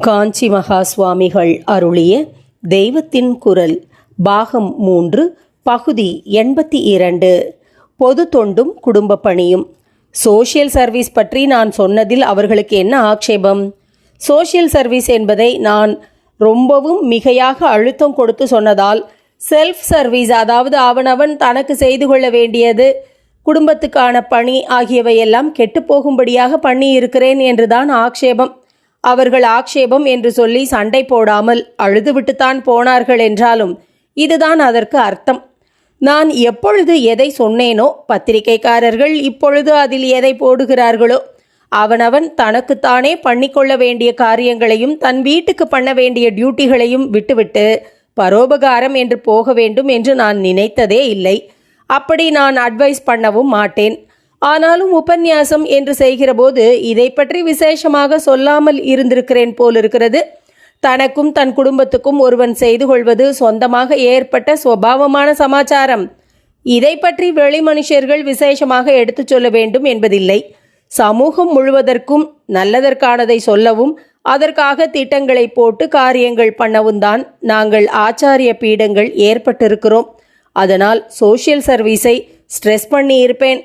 காஞ்சி மகா சுவாமிகள் அருளிய தெய்வத்தின் குரல் பாகம் மூன்று பகுதி எண்பத்தி இரண்டு. பொது தொண்டும் குடும்ப பணியும். சோஷியல் சர்வீஸ் பற்றி நான் சொன்னதில் அவர்களுக்கு என்ன ஆக்ஷேபம்? சோஷியல் சர்வீஸ் என்பதை நான் ரொம்பவும் மிகையாக அழுத்தம் கொடுத்து சொன்னதால் செல்ஃப் சர்வீஸ் அதாவது அவனவன் தனக்கு செய்து கொள்ள வேண்டியது குடும்பத்துக்கான பணி ஆகியவையெல்லாம் கெட்டுப்போகும்படியாக பண்ணி இருக்கிறேன் என்றுதான் ஆக்ஷேபம். அவர்கள் ஆக்ஷேபம் என்று சொல்லி சண்டை போடாமல் அழுதுவிட்டுத்தான் போனார்கள் என்றாலும் இதுதான் அதற்கு அர்த்தம். நான் எப்பொழுது எதை சொன்னேனோ பத்திரிகைக்காரர்கள் இப்பொழுது அதில் எதை போடுகிறார்களோ அவனவன் தனக்குத்தானே பண்ணிக்கொள்ள வேண்டிய காரியங்களையும் தன் வீட்டுக்கு பண்ண வேண்டிய டியூட்டிகளையும் விட்டுவிட்டு பரோபகாரம் என்று போக வேண்டும் என்று நான் நினைத்ததே இல்லை. அப்படி நான் அட்வைஸ் பண்ணவும் மாட்டேன். ஆனாலும் உபன்யாசம் என்று செய்கிறபோது இதை பற்றி விசேஷமாக சொல்லாமல் இருந்திருக்கிறேன் போலிருக்கிறது. தனக்கும் தன் குடும்பத்துக்கும் ஒருவன் செய்து கொள்வது சொந்தமாக ஏற்பட்ட சுவாவமான சமாச்சாரம். இதை பற்றி வெளி மனுஷர்கள் விசேஷமாக எடுத்துச் சொல்ல வேண்டும் என்பதில்லை. சமூகம் முழுவதற்கும் நல்லதற்கானதை சொல்லவும் அதற்காக திட்டங்களை போட்டு காரியங்கள் பண்ணவும் தான் நாங்கள் ஆச்சாரிய பீடங்கள் ஏற்பட்டிருக்கிறோம். அதனால் சோஷியல் சர்வீஸை ஸ்ட்ரெஸ் பண்ணி இருப்பேன்